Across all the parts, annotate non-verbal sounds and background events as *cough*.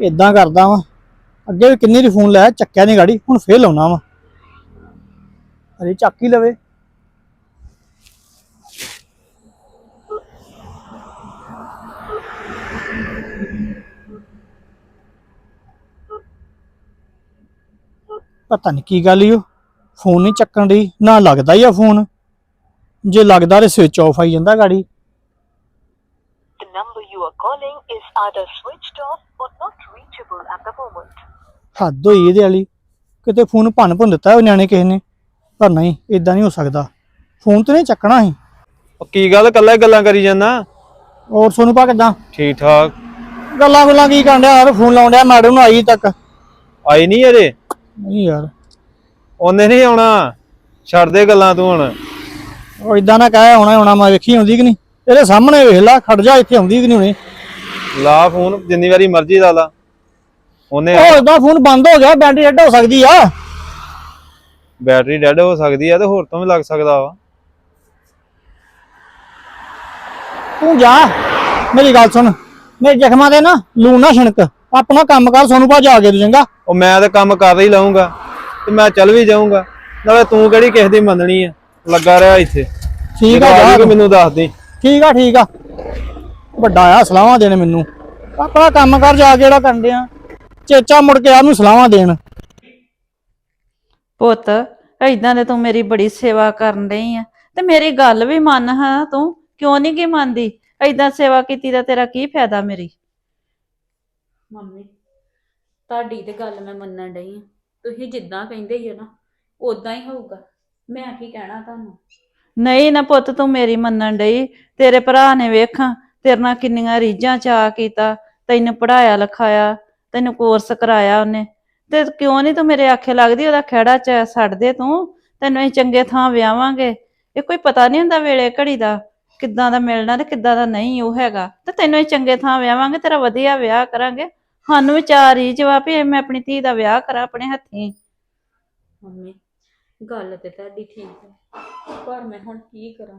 ਇਦਾਂ ਕਰਦਾ ਵਾਂ। ਅੱਗੇ ਵੀ ਕਿੰਨੀ ਰੀ ਫੋਨ ਲਾਇਆ, ਚੱਕਿਆ ਨਹੀਂ ਗਾੜੀ, ਹੁਣ ਫੇਰ ਲਾਉਣਾ ਵਾ। ਅਰੇ ਚੱਕ ਹੀ ਲਵੇ। ਪਤਾ ਨਹੀਂ ਕੀ ਗੱਲ ਈ ਉਹ ਫੋਨ ਨਹੀਂ ਚੱਕਣ ਦੀ ਨਾ ਲੱਗਦਾ ਹੀ ਆ ਫੋਨ। ਜੇ ਲੱਗਦਾ ਤੇ ਸਵਿਚ ਆਫ ਆਈ ਜਾਂਦਾ ਗਾੜੀ। The number you are calling is either switched off or not reachable at the moment. ਹੱਦ ਹੋਈ ਇਹਦੇ ਵਾਲੀ। ਕਿਤੇ ਫੋਨ ਭੰਨ ਭੁੰਨ ਦਿੱਤਾ ਉਹ ਨਿਆਣੇ ਕਿਸੇ ਨੇ ਪਰ ਨਹੀਂ ਇਦਾਂ ਨਹੀਂ ਹੋ ਸਕਦਾ। ਫੋਨ ਤੇ ਨਹੀਂ ਚੱਕਣਾ ਸੀ ਉਹ ਕੀ ਗੱਲ ਕੱਲਾ ਗੱਲਾਂ ਕਰੀ ਜਾਂਦਾ? ਔਰ ਸੋਨੂੰ ਪਾ ਕਿੱਦਾਂ? ਠੀਕ ਠਾਕ। ਗੱਲਾਂ ਗੁੱਲਾਂ ਕੀ ਕਰਨ ਡਿਆ? ਯਾਰ ਫੋਨ ਲਾਉਣ ਡਿਆ ਮੈਡਮ ਨੂੰ ਆਈ ਤੱਕ। ਆਈ ਨਹੀਂ ਅਜੇ ਨਹੀਂ ਯਾਰ। ਉਹਨੇ ਨਹੀਂ ਆਉਣਾ? ਛੱਡ ਦੇ ਗੱਲਾਂ ਤੂੰ ਹੁਣ। ਉਹ ਇਦਾਂ ਨਾ ਕਹਿ ਆਉਣਾ ਆਉਣਾ ਮੈਂ ਵੇਖੀ ਆਉਂਦੀ ਕਿ ਨਹੀਂ? ਇਹਦੇ ਸਾਹਮਣੇ ਵੇਖ ਲੈ ਖੜ ਜਾ ਇੱਥੇ ਆਉਂਦੀ ਕਿ ਨਹੀਂ ਹੁਣੇ? ਲਾ ਫੋਨ ਜਿੰਨੀ ਵਾਰੀ ਮਰਜ਼ੀ ਲਾ ਲਾ। ਉਹਨੇ ਉਹ ਇਦਾਂ ਫੋਨ ਬੰਦ ਹੋ ਗਿਆ ਬੈਟਰੀ ਡੈਡ ਹੋ ਸਕਦੀ ਆ। ਬੈਟਰੀ ਡੈਡ ਹੋ ਸਕਦੀ ਆ ਤੇ ਹੋਰ ਤੋਂ ਵੀ ਲੱਗ ਸਕਦਾ ਵਾ। ਤੂੰ ਜਾ ਮੇਰੀ ਗੱਲ ਸੁਣ। ਮੇਰੇ ਜ਼ਖਮਾਂ ਦੇ ਨਾ ਲੂਣ ਨਾ ਛਿਣਕ। ਆਪਣਾ ਕੰਮ ਕਰ ਸੋਨੂੰ ਪਾ ਜਾ ਕੇ ਤੂੰ ਚੰਗਾ ਉਹ ਮੈਂ ਤਾਂ ਕੰਮ ਕਰ ਹੀ ਲਾਉਂਗਾ ਤੇ ਮੈਂ ਚੱਲ ਵੀ ਜਾਊਂਗਾ। ਨਾਲੇ ਤੂੰ ਕਿਹੜੀ ਕਿਸੇ ਦੀ ਮੰਨਣੀ ਆ? ਲੱਗਾ ਰਿਹਾ ਇੱਥੇ। ਠੀਕ ਆ ਜਾ ਤੂੰ। ਮੈਨੂੰ ਦੱਸ ਦੇ। ਠੀਕ ਆ ਠੀਕ ਆ। ਵੱਡਾ ਆ ਸਲਾਹਾਂ ਦੇਣ ਮੈਨੂੰ। ਆਪਣਾ ਕੰਮ ਕਰ ਜਾ ਕੇ ਜਿਹੜਾ ਕਰਦੇ ਆ ਚੇਚਾ ਮੁੜ ਕੇ ਆ ਨੂੰ ਸਲਾਹਾਂ ਦੇਣ। ਪੁੱਤ ਏਦਾਂ ਦੇ ਤੂੰ ਮੇਰੀ ਬੜੀ ਸੇਵਾ ਕਰਨ ਰਹੀ ਆ। ਤੇ ਮੇਰੀ ਗੱਲ ਵੀ ਮੰਨ ਹਾਂ ਤੂੰ? ਕਿਉਂ ਨਹੀਂ ਕੀ ਮੰਨਦੀ? ਏਦਾਂ ਸੇਵਾ ਕੀਤੀ ਦਾ ਤੇਰਾ ਕੀ ਫਾਇਦਾ ਮੇਰੀ? ਮੰਮੀ ਤੁਹਾਡੀ ਤੇ ਗੱਲ ਮੈਂ ਮੰਨਣ ਡਈ ਆ। ਤੁਸੀਂ ਜਿੱਦਾਂ ਕਹਿੰਦੇ ਹੀ ਹੋ ਨਾ ਉਦਾਂ ਹੀ ਹੋਊਗਾ। ਮੈਂ ਕੀ ਕਹਿਣਾ ਤੁਹਾਨੂੰ? ਨਹੀਂ ਨਾ ਪੁੱਤ ਤੂੰ ਮੇਰੀ ਮੰਨਣ ਡਈ। ਤੇਰੇ ਭਰਾ ਨੇ ਵੇਖਾਂ ਤੇਰੇ ਨਾਲ ਕਿੰਨੀਆਂ ਰੀਝਾਂ ਚਾਹ ਕੀਤਾ ਤੈਨੂੰ ਪੜਾਇਆ ਲਿਖਾਇਆ ਤੈਨੂੰ ਕੋਰਸ ਕਰਾਇਆ ਉਹਨੇ। ਤੇ ਕਿਉਂ ਨਹੀਂ ਤੂੰ ਮੇਰੇ ਆਖੇ ਲੱਗਦੀ, ਉਹਦਾ ਖਹਿੜਾ ਚ ਛੱਡ ਦੇ ਤੂੰ। ਤੈਨੂੰ ਅਸੀਂ ਚੰਗੇ ਥਾਂ ਵਿਆਵਾਂਗੇ ਇਹ ਕੋਈ ਪਤਾ ਨਹੀਂ ਹੁੰਦਾ ਵੇਲੇ ਘੜੀ ਦਾ ਕਿੱਦਾਂ ਦਾ ਮਿਲਣਾ ਤੇ ਕਿੱਦਾਂ ਦਾ ਨਹੀਂ ਉਹ ਹੈਗਾ। ਤੇ ਤੈਨੂੰ ਅਸੀਂ ਚੰਗੇ ਥਾਂ ਵਿਆਵਾਂਗੇ ਤੇਰਾ ਵਧੀਆ ਵਿਆਹ ਕਰਾਂਗੇ। ਸਾਨੂੰ ਵਿਚਾਰ ਹੀ ਜਵਾਬ ਵੀ ਮੈਂ ਆਪਣੀ ਧੀ ਦਾ ਵਿਆਹ ਕਰਾਂ ਆਪਣੇ ਹੱਥੀਂ। ਮੰਮੀ, ਗੱਲ ਤੇ ਤੁਹਾਡੀ ਠੀਕ ਹੈ। ਪਰ ਮੈਂ ਹੁਣ ਕੀ ਕਰਾਂ?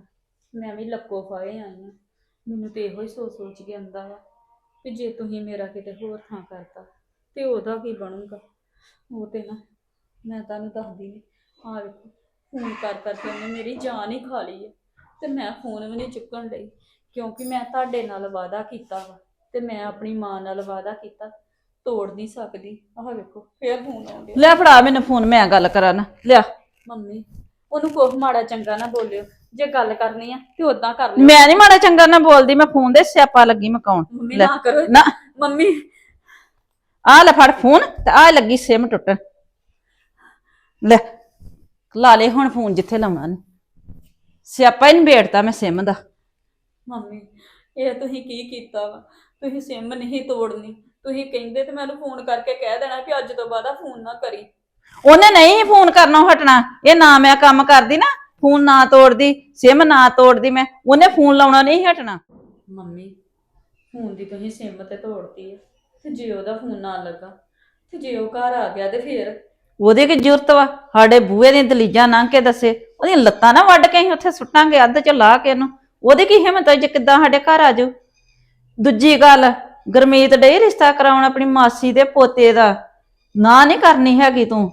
ਮੈਂ ਵੀ ਲੱਕੋ ਫਾਏ ਆਈ ਹਾਂ। ਮੈਨੂੰ ਤੇ ਇਹੋ ਹੀ ਸੋਚ ਸੋਚ ਕੇ ਆਉਂਦਾ ਵਾ। ਕਿ ਜੇ ਤੁਸੀਂ ਮੇਰਾ ਕਿਤੇ ਹੋਰ ਥਾਂ ਕਰਤਾ ਤੇ ਉਹਦਾ ਕੀ ਬਣੂਗਾ? ਉਹ ਤੇ ਨਾ ਮੈਂ ਤੁਹਾਨੂੰ ਦੱਸਦੀ ਨਹੀਂ ਆ ਵੇਖੋ ਫੋਨ ਕਰ ਕਰਕੇ ਉਹਨੇ ਮੇਰੀ ਜਾਨ ਹੀ ਖਾ ਲਈ ਹੈ। ਤੇ ਮੈਂ ਫੋਨ ਵੀ ਨਹੀਂ ਚੁੱਕਣ ਲਈ ਕਿਉਂਕਿ ਮੈਂ ਤੁਹਾਡੇ ਨਾਲ ਵਾਅਦਾ ਕੀਤਾ ਵਾ ਤੇ ਮੈਂ ਆਪਣੀ ਮਾਂ ਨਾਲ ਵਾਅਦਾ ਕੀਤਾ। ਤੋੜ ਨਹੀਂ ਸਕਦੀ। ਆਹ ਵੇਖੋ ਫੇਰ ਫੋਨ ਆਉਂਦੇ ਲੈ ਫੜਾ ਮੈਨੂੰ ਫੋਨ ਮੈਂ ਗੱਲ ਕਰਾਂ ਨਾ। ਲਿਆ। ਮੰਮੀ ਉਹਨੂੰ ਕੋਈ ਮਾੜਾ ਚੰਗਾ ਨਾ ਬੋਲਿਓ ਜੇ ਗੱਲ ਕਰਨੀ ਆ ਤੇ ਉਦਾਂ ਕਰ ਲਿਓ। ਮੈਂ ਨਹੀਂ ਮਾੜਾ ਚੰਗਾ ਨਾ ਬੋਲਦੀ ਮੈਂ ਫੋਨ ਦੇ ਸਿਆਪਾ ਲੱਗੀ ਮਕਾਉਣ ਮੰਮੀ ਲੈ ਨਾ ਕਰੋ। ਨਾ। ਮੰਮੀ। ਆ ਲੈ ਫੜ ਫੋਨ ਤੇ ਆ ਲੱਗੀ ਸਿਮ ਟੁੱਟਣ ਲੈ ਲਾ ਲੈ ਹੁਣ ਫੋਨ ਜਿੱਥੇ ਲਾਉਣਾ ਨੇ। ਸਿਆਪਾ ਹੀ ਨਿਬੇੜਤਾ ਮੈਂ ਸਿਮ ਦਾ। ਮੰਮੀ ਇਹ ਤੁਸੀਂ ਕੀ ਕੀਤਾ ਵਾ? ਤੁਸੀਂ ਸਿਮ ਨਹੀਂ ਤੋੜਨੀ। ਤੁਸੀਂ ਕਹਿੰਦੇ ਤੇ ਮੈਨੂੰ ਫੋਨ ਕਰਕੇ ਕਹਿ ਦੇਣਾ ਕਿ ਅੱਜ ਤੋਂ ਬਾਅਦ ਆ ਫੋਨ ਨਾ ਕਰੀ। ਉਹਨੇ ਨਹੀਂ ਫੋਨ ਕਰਨੋਂ ਹਟਣਾ। ਇਹ ਨਾ ਮੈਂ ਕੰਮ ਕਰਦੀ ਨਾ ਫੋਨ ਨਾ ਤੋੜਦੀ ਸਿਮ ਨਾ ਤੋੜਦੀ ਮੈਂ ਉਹਨੇ ਫੋਨ ਲਾਉਣਾ ਨਹੀਂ ਹਟਣਾ। ਮੰਮੀ ਫੋਨ ਦੀ ਤੁਸੀਂ ਸਿਮ ਤੇ ਤੋੜਤੀ ਹੈ ਤੇ ਜੇ ਉਹਦਾ ਫੋਨ ਨਾ ਲੱਗਾ ਤੇ ਜੇ ਉਹ ਘਰ ਆ ਗਿਆ ਤੇ ਫੇਰ? ਉਹਦੇ ਕੀ ਜ਼ਰੂਰਤ ਵਾ? ਸਾਡੇ ਬੂਹੇ ਦੀਆਂ ਦਲੀਜਾਂ ਲੰਘ ਕੇ ਦੱਸੇ ਉਹਦੀਆਂ ਲੱਤਾਂ ਨਾ ਵੱਢ ਕੇ ਅਸੀਂ ਉੱਥੇ ਸੁੱਟਾਂਗੇ ਅੱਧ ਚ ਲਾ ਕੇ ਇਹਨੂੰ। ਉਹਦੀ ਕੀ ਹਿੰਮਤ ਹੈ ਜੇ ਕਿੱਦਾਂ ਸਾਡੇ ਘਰ ਆ ਜਾਊ? ਦੂਜੀ ਗੱਲ ਗਰਮੀਤ ਡੇ ਰਿਸ਼ਤਾ ਕਰਾਉਣ ਆਪਣੀ ਮਾਸੀ ਦੇ ਪੋਤੇ ਦਾ। ਨਾ ਨਹੀਂ ਕਰਨੀ ਹੈਗੀ ਤੂੰ।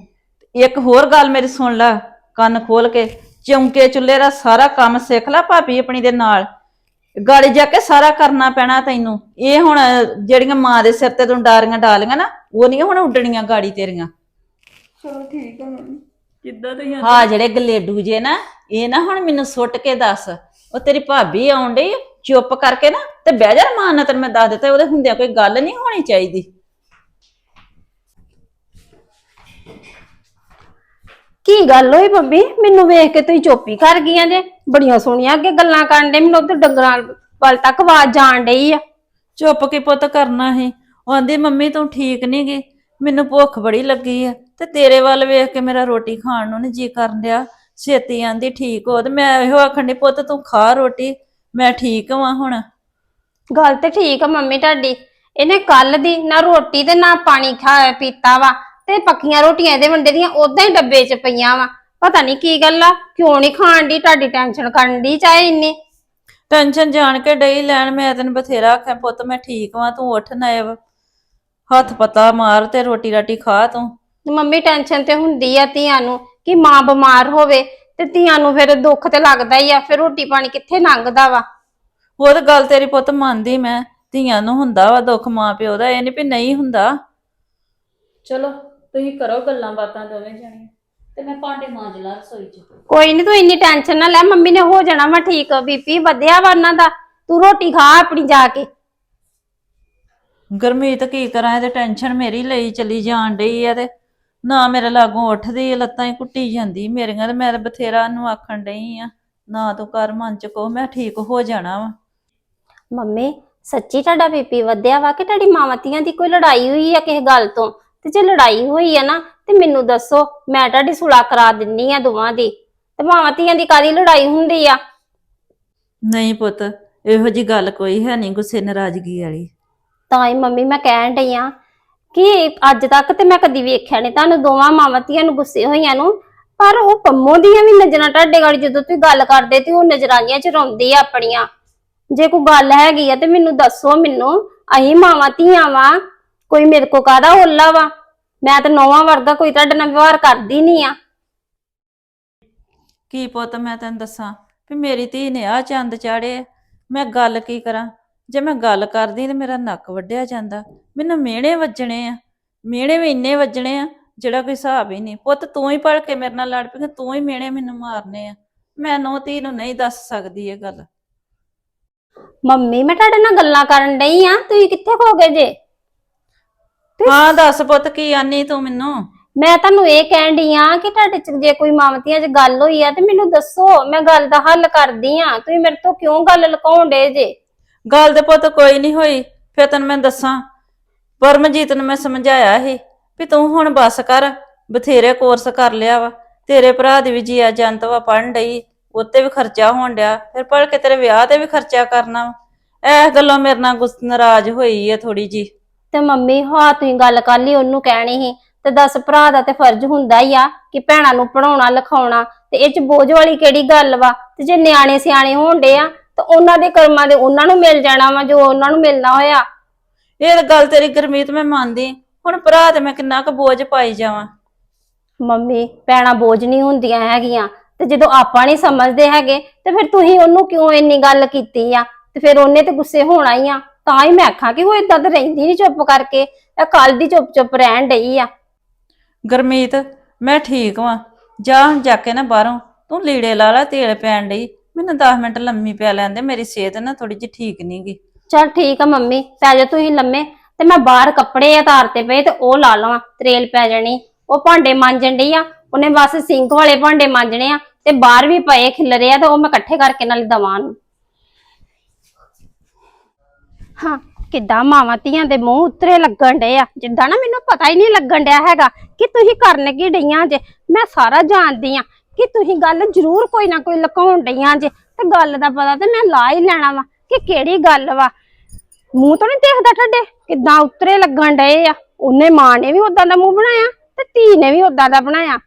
ਇੱਕ ਹੋਰ ਗੱਲ ਮੇਰੀ ਸੁਣ ਲੈ ਕੰਨ ਖੋਲ ਕੇ। ਚੌਂਕੇ ਚੁੱਲ੍ਹੇ ਦਾ ਸਾਰਾ ਕੰਮ ਸਿੱਖ ਲੈ ਭਾਬੀ ਆਪਣੀ ਦੇ ਨਾਲ। ਗਾੜੀ ਜਾ ਕੇ ਸਾਰਾ ਕਰਨਾ ਪੈਣਾ ਤੈਨੂੰ। ਇਹ ਹੁਣ ਜਿਹੜੀਆਂ ਮਾਂ ਦੇ ਸਿਰ ਤੇ ਤੂੰ ਡਾਰੀਆਂ ਡਾਲੀਆਂ ਨਾ ਉਹ ਨਹੀਂ ਹੁਣ ਉੱਡਣੀਆਂ ਗਾੜੀ ਤੇਰੀਆਂ। ਚਲੋ ਠੀਕ ਹੈ ਮੰਮੀ। ਕਿੱਦਾਂ ਤੁਸੀਂ ਹਾਂ ਜਿਹੜੇ ਗਲੇਡੂ ਜੇ ਨਾ ਇਹ ਨਾ ਹੁਣ ਮੈਨੂੰ ਸੁੱਟ ਕੇ ਦੱਸ। ਉਹ ਤੇਰੀ ਭਾਬੀ ਆਉਣ ਡਈ ਚੁੱਪ ਕਰਕੇ ਨਾ ਤੇ ਬਹਿ ਜਾ ਮਾਂ ਨਾਲ ਤੈਨੂੰ ਮੈਂ ਦੱਸ ਦਿੱਤਾ ਉਹਦੇ ਹੁੰਦਿਆਂ ਕੋਈ ਗੱਲ ਨਹੀਂ ਹੋਣੀ ਚਾਹੀਦੀ। ਕੀ ਗੱਲ ਹੋਈ ਬੱਬੀ ਮੈਨੂੰ ਵੇਖ ਕੇ ਤੁਸੀਂ ਚੋਪੀ ਕਰ ਗਈਆਂ ਜੇ। ਬੜੀਆਂ ਸੋਹਣੀਆਂ ਅੱਗੇ ਗੱਲਾਂ ਕਰਨ ਦੇ ਮੈਨੂੰ ਉਧਰ ਡੰਗਰਾਂ ਵੱਲ ਤੱਕ ਆਵਾਜ਼ ਜਾਣ ਡਈ ਆ। ਚੁੱਪ ਕੇ ਪੁੱਤ ਕਰਨਾ ਸੀ। ਉਹ ਆਂਦੀ ਮੰਮੀ ਤੂੰ ਠੀਕ ਨਹੀਂ ਗੀ? ਮੈਨੂੰ ਭੁੱਖ ਬੜੀ ਲੱਗੀ ਆ। ਤੇ ਤੇਰੇ ਵੱਲ ਵੇਖ ਕੇ ਮੇਰਾ ਰੋਟੀ ਖਾਣ ਨੂੰ ਨਹੀਂ ਜੀ ਕਰਨ ਡਿਆ। ਛੇਤੀ ਆਂਦੀ ਠੀਕ ਹੋ ਤੇ ਮੈਂ ਇਹੋ ਆਖਣ ਡਈ ਪੁੱਤ ਤੂੰ ਖਾ ਰੋਟੀ। ਮੈਂ ਠੀਕ ਹਾਂ ਹੁਣ। ਗੱਲ ਤੇ ਠੀਕ ਆ ਮੰਮੀ ਤੁਹਾਡੀ। ਇਹਨੇ ਕੱਲ ਦੀ ਨਾ ਰੋਟੀ ਤੇ ਨਾ ਪਾਣੀ ਖਾ ਪੀਤਾ ਵਾ। ਤੇ ਪੱਕੀਆਂ ਰੋਟੀਆਂ ਇਹਦੇ ਵੰਡੇ ਦੀਆਂ ਉਦਾਂ ਹੀ ਡੱਬੇ 'ਚ ਪਈਆਂ ਵਾ। ਪਤਾ ਨਹੀਂ ਕੀ ਗੱਲ ਆ ਕਿਉਂ ਨਹੀਂ ਖਾਣ ਦੀ ਤੁਹਾਡੀ ਟੈਨਸ਼ਨ ਕਰਨ ਦੀ ਚਾਹੇ ਇੰਨੀ। ਟੈਨਸ਼ਨ ਜਾਣ ਕੇ ਡਈ ਲੈਣ ਮੈਂ ਤੈਨੂੰ ਬਥੇਰਾ ਆਖਿਆ ਪੁੱਤ ਮੈਂ ਠੀਕ ਵਾਂ ਤੂੰ ਉੱਠ ਨਾਇਬ। ਹੱਥ ਪਤਾ ਮਾਰ ਤੇ ਰੋਟੀ ਰਾਟੀ ਖਾ ਤੂੰ। ਤੇ ਮੰਮੀ ਟੈਨਸ਼ਨ ਤੇ ਹੁੰਦੀ ਆ ਧੀਆਂ ਨੂੰ ਕਿ ਮਾਂ ਬਿਮਾਰ ਹੋਵੇ ਤੇ ਧੀਆਂ ਨੂੰ ਫਿਰ ਦੁੱਖ ਤੇ ਲੱਗਦਾ ਹੀ ਆ ਫਿਰ ਰੋਟੀ ਪਾਣੀ ਕਿੱਥੇ ਲੰਘਦਾ ਵਾ। ਉਹ ਤਾਂ ਗੱਲ ਤੇਰੀ ਪੁੱਤ ਮੰਨਦੀ ਮੈਂ ਧੀਆਂ ਨੂੰ ਹੁੰਦਾ ਵਾ ਦੁੱਖ ਮਾਂ ਪਿਓ ਦਾ ਇਹ ਨਹੀਂ ਵੀ ਨਹੀਂ ਹੁੰਦਾ। ਚਲੋ। ਤੁਸੀਂ ਕਰੋ ਗੱਲਾਂ ਬਾਤਾਂ ਦੋਵੇਂ ਜਾਣੀਆਂ ਤੇ ਮੈਂ ਭਾਂਡੇ ਮਾਂਜ ਲਾਂ ਰਸੋਈ 'ਚ। ਕੋਈ ਨਹੀਂ ਤੂੰ ਇੰਨੀ ਟੈਨਸ਼ਨ ਨਾ ਲੈ ਮੰਮੀ ਨੇ ਹੋ ਜਾਣਾ ਵਾ ਠੀਕ ਬੀਪੀ ਵਧਿਆ ਵਾ ਉਹਨਾਂ ਦਾ। ਤੂੰ ਰੋਟੀ ਖਾ ਆਪਣੀ ਜਾ ਕੇ। ਗਰਮੀਤ ਕੀ ਕਰਾਂ ਇਹਦੇ ਟੈਨਸ਼ਨ ਮੇਰੀ ਲਈ ਚਲੀ ਜਾਣ ਡਈ ਆ ਤੇ ਨਾ ਮੇਰੇ ਲਾਗੋਂ ਉੱਠਦੀ ਆ, ਲੱਤਾਂ ਹੀ ਕੁੱਟੀ ਜਾਂਦੀ ਮੇਰੀਆਂ ਤੇ ਮੈਂ ਤਾਂ ਬਥੇਰਾ ਨੂੰ ਆਖਣ ਡਈ ਆ ਨਾ ਤੂੰ ਕਰ ਮਨ ਚ ਕੋ ਮੈਂ ਠੀਕ ਹੋ ਜਾਣਾ ਵਾ। ਮੰਮੀ ਸੱਚੀ ਤੁਹਾਡਾ ਬੀਪੀ ਵਧਿਆ ਵਾ ਕਿ ਤੁਹਾਡੀ ਮਾਵਾਤੀਆਂ ਦੀ ਕੋਈ ਲੜਾਈ ਹੋਈ ਆ ਕਿਸੇ ਗੱਲ ਤੋਂ? ਤੇ ਜੇ ਲੜਾਈ ਹੋਈ ਆ ਨਾ ਤੇ ਮੈਨੂੰ ਦੱਸੋ ਮੈਂ ਤੁਹਾਡੀ ਸੁਲਾ ਕਰਾ ਦਿੰਨੀ ਆ ਦੋਵਾਂ ਦੀ। ਤੇ ਮਾਵਾਤੀਆਂ ਦੀ ਕਾਦੀ ਲੜਾਈ ਹੁੰਦੀ ਆ? ਨਹੀਂ ਪੁੱਤ ਇਹੋ ਜੀ ਗੱਲ ਕੋਈ ਹੈ ਨਹੀਂ ਗੁੱਸੇ ਨਾਰਾਜ਼ਗੀ ਵਾਲੀ। ਤਾਂ ਹੀ ਮੰਮੀ ਮੈਂ ਕਹਿਣ ਡਈ ਆ ਕਿ ਅੱਜ ਤੱਕ ਤੇ ਮੈਂ ਕਦੀ ਵੇਖਿਆ ਨਹੀਂ ਤੁਹਾਨੂੰ ਦੋਵਾਂ ਮਾਵਾਤੀਆਂ ਨੂੰ ਗੁੱਸੇ ਹੋਈਆਂ ਨੂੰ ਪਰ ਉਹ ਪੰਮੋ ਦੀਆਂ ਵੀ ਨਜ਼ਰਾਂ ਤੁਹਾਡੇ ਗਾੜੀ ਜਦੋਂ ਤੁਸੀਂ ਗੱਲ ਕਰਦੇ ਤੇ ਉਹ ਨਜ਼ਰਾਂੀਆਂ ਚ ਰੋਂਦੀ ਆ ਆਪਣੀਆਂ। ਜੇ ਕੋਈ ਗੱਲ ਹੈਗੀ ਆ ਤੇ ਮੈਨੂੰ ਦੱਸੋ ਮੈਨੂੰ ਅਹੀਂ ਮਾਵਾਂ ਧੀਆਂ ਵਾ। ਕੋਈ ਮੇਰੇ ਕੋ ਕਾਦਾ ਹੋਲਾ ਵਾ? ਮੈਂ ਤਾਂ ਨੌਵਾਂ ਵਰਗਾ ਕੋਈ ਤੁਹਾਡੇ ਨਾਲ ਵਿਵਹਾਰ ਕਰਦੀ ਨਹੀਂ ਆ। ਕੀ ਪੁੱਤ ਮੈਂ ਤੈਨੂੰ ਦੱਸਾਂ ਵੀ ਮੇਰੀ ਧੀ ਨੇ ਆ ਚੰਦ ਚਾੜੇ ਮੈਂ ਗੱਲ ਕੀ ਕਰਾਂ? ਜੇ ਮੈਂ ਗੱਲ ਕਰਦੀ ਤੇ ਮੇਰਾ ਨੱਕ ਵੱਢਿਆ ਜਾਂਦਾ। ਮੈਨੂੰ ਮਿਹਣੇ ਵੱਜਣੇ ਆ। ਮਿਹਣੇ ਵੀ ਇੰਨੇ ਵੱਜਣੇ ਆ ਜਿਹੜਾ ਕੋਈ ਹਿਸਾਬ ਹੀ ਨਹੀਂ। ਪੁੱਤ ਤੂੰ ਹੀ ਪੜ ਕੇ ਮੇਰੇ ਨਾਲ ਲੜ ਪਈ ਤੂੰ ਹੀ ਮਿਹਣੇ ਮੈਨੂੰ ਮਾਰਨੇ ਆ। ਮੈਂ ਨੋ ਧੀ ਨੂੰ ਨਹੀਂ ਦੱਸ ਸਕਦੀ ਇਹ ਗੱਲ। ਮੰਮੀ ਮੈਂ ਤੁਹਾਡੇ ਨਾਲ ਗੱਲਾਂ ਕਰਨ ਡਈ ਆ। ਤੁਸੀਂ ਕਿੱਥੇ ਖੋ ਗਏ ਜੇ? ਹਾਂ ਦੱਸ ਪੁੱਤ ਕੀ ਆਨੀ ਤੂੰ ਮੈਨੂੰ? ਮੈਂ ਤੁਹਾਨੂੰ ਇਹ ਕਹਿਣ ਡਈ ਆ ਕਿ ਤੁਹਾਡੇ ਚ ਜੇ ਕੋਈ ਮਾਮਤੀਆਂ 'ਚ ਗੱਲ ਹੋਈ ਆ ਤੇ ਮੈਨੂੰ ਦੱਸੋ ਮੈਂ ਗੱਲ ਦਾ ਹੱਲ ਕਰਦੀ ਆ। ਤੁਸੀਂ ਮੇਰੇ ਤੋਂ ਕਿਉਂ ਗੱਲ ਲੁਕਾਉਣ ਡੇ ਜੇ? ਗੱਲ ਤੇ ਪੁੱਤ ਕੋਈ ਨਹੀਂ ਹੋਈ ਫਿਰ ਤੈਨੂੰ ਮੈਂ ਦੱਸਾਂ। ਪਰਮਜੀਤ ਨੂੰ ਮੈਂ ਸਮਝਾਇਆ ਸੀ ਵੀ ਤੂੰ ਹੁਣ ਬਸ ਕਰ ਬਥੇਰੇ ਕੋਰਸ ਕਰ ਲਿਆ ਵਾ। ਤੇਰੇ ਭਰਾ ਦੀ ਵੀ ਜੀਆ ਜੰਤ ਵਾ ਪੜਨ ਡਈ ਉੱਤੇ ਵੀ ਖਰਚਾ ਹੋਣ ਡਿਆ। ਫਿਰ ਪੜ ਕੇ ਤੇਰੇ ਵਿਆਹ ਤੇ ਵੀ ਖਰਚਾ ਕਰਨਾ ਵਾ। ਇਹ ਗੱਲੋਂ ਮੇਰੇ ਨਾਲ ਗੁੱਸ ਨਾਰਾਜ਼ ਹੋਈ ਆ ਥੋੜੀ ਜੀ ਤੇ ਮੰਮੀ ਹਾਂ ਤੁਸੀਂ ਗੱਲ ਕਰ ਲਈ ਉਹਨੂੰ ਕਹਿਣੀ ਸੀ। ਤੇ ਦੱਸ ਭਰਾ ਦਾ ਤੇ ਫਰਜ਼ ਹੁੰਦਾ ਹੀ ਆ ਕਿ ਭੈਣਾਂ ਨੂੰ ਪੜਾਉਣਾ ਲਿਖਾਉਣਾ। ਤੇ ਇਹ ਚ ਬੋਝ ਵਾਲੀ ਕਿਹੜੀ ਗੱਲ ਵਾ? ਤੇ ਜੇ ਨਿਆਣੇ ਸਿਆਣੇ ਹੋਣ ਡੇ ਆ ਤਾਂ ਉਹਨਾਂ ਦੇ ਕਰਮਾਂ ਦੇ ਉਹਨਾਂ ਨੂੰ ਮਿਲ ਜਾਣਾ ਵਾ ਜੋ ਉਹਨਾਂ ਨੂੰ ਮਿਲਣਾ ਹੋਇਆ। ਇਹ ਤਾਂ ਗੱਲ ਤੇਰੀ ਗਰਮੀਤ ਮੈਂ ਮੰਨਦੀ। ਹੁਣ ਭਰਾ ਤੇ ਮੈਂ ਕਿੰਨਾ ਕੁ ਬੋਝ ਪਾਈ ਜਾਵਾਂ। ਮੰਮੀ ਭੈਣਾਂ ਬੋਝ ਨਹੀਂ ਹੁੰਦੀਆਂ ਹੈਗੀਆਂ। ਤੇ ਜਦੋਂ ਆਪਾਂ ਨਹੀਂ ਸਮਝਦੇ ਹੈਗੇ ਤੇ ਫਿਰ ਤੁਸੀਂ ਉਹਨੂੰ ਕਿਉਂ ਇੰਨੀ ਗੱਲ ਕੀਤੀ ਆ? ਤੇ ਫਿਰ ਉਹਨੇ ਤੇ ਗੁੱਸੇ ਹੋਣਾ ਹੀ ਆ। ਤਾਂ ਹੀ ਮੈਂ ਆਖਾਂ ਕਿ ਉਹ ਇਦਾਂ ਤਾਂ ਰਹਿੰਦੀ ਨਹੀਂ ਚੁੱਪ ਕਰਕੇ ਇਹ ਕੱਲ ਦੀ ਚੁੱਪ ਚੁੱਪ ਰਹਿਣ ਡਈ ਆ। ਗਰਮੀਤ ਮੈਂ ਠੀਕ ਵਾਂ। ਜਾ ਜਾ ਕੇ ਨਾ ਬਾਹਰੋਂ ਤੂੰ ਲੀੜੇ ਲਾ ਲੈ ਤੇਲ ਪੈਣ ਡਈ। ਮੈਨੂੰ 10 ਮਿੰਟ ਲੰਮੀ ਪਿਆ ਲੈਂਦੇ ਮੇਰੀ ਸਿਹਤ ਨਾ ਥੋੜੀ ਜਿਹੀ ਠੀਕ ਨੀ ਗੀ। ਚਲ ਠੀਕ ਆ ਮੰਮੀ ਪੈ ਜਾ ਤੁਸੀਂ ਲੰਮੇ। ਤੇ ਮੈਂ ਬਾਹਰ ਕੱਪੜੇ ਆ ਤਾਰਤੇ ਪਏ ਤੇ ਉਹ ਲਾ ਲਵਾਂ ਤਰੇਲ ਪੈ ਜਾਣੀ। ਉਹ ਭਾਂਡੇ ਮਾਂਜਣ ਡਈ ਆ ਉਹਨੇ ਬਸ ਸਿੰਕ ਵਾਲੇ ਭਾਂਡੇ ਮਾਂਜਣੇ ਆ ਤੇ ਬਾਹਰ ਵੀ ਪਏ ਖਿਲਰੇ ਆ ਤੇ ਉਹ ਮੈਂ ਇਕੱਠੇ ਕਰਕੇ ਨਾਲ ਦਵਾਂ ਨੂੰ ਹਾਂ, ਕਿੱਦਾਂ ਮਾਵਾਂ ਧੀਆਂ ਦੇ ਮੂੰਹ ਉਤਰੇ ਲੱਗਣ ਡੇ ਆ? ਜਿੱਦਾਂ ਨਾ ਮੈਨੂੰ ਪਤਾ ਹੀ ਨਹੀਂ ਲੱਗਣ ਡਿਆ ਹੈਗਾ ਕਿ ਤੁਸੀਂ ਕਰਨ ਕੀ ਡਈਆਂ ਜੇ। ਮੈਂ ਸਾਰਾ ਜਾਣਦੀ ਆ ਕਿ ਤੁਸੀਂ ਗੱਲ ਜ਼ਰੂਰ ਕੋਈ ਨਾ ਕੋਈ ਲੁਕਾਉਣ ਡਈਆਂ ਜੇ। ਤੇ ਗੱਲ ਦਾ ਪਤਾ ਤੇ ਮੈਂ ਲਾ ਹੀ ਲੈਣਾ ਵਾ ਕਿ ਕਿਹੜੀ ਗੱਲ ਵਾ। ਮੂੰਹ ਤੋਂ ਨਹੀਂ ਦੇਖਦਾ ਤੁਹਾਡੇ? ਕਿੱਦਾਂ ਉਤਰੇ ਲੱਗਣ ਡਏ ਆ? ਉਹਨੇ ਮਾਂ ਨੇ ਵੀ ਉਦਾਂ ਦਾ ਮੂੰਹ ਬਣਾਇਆ ਤੇ ਧੀ ਨੇ ਵੀ ਉਦਾਂ ਦਾ ਬਣਾਇਆ।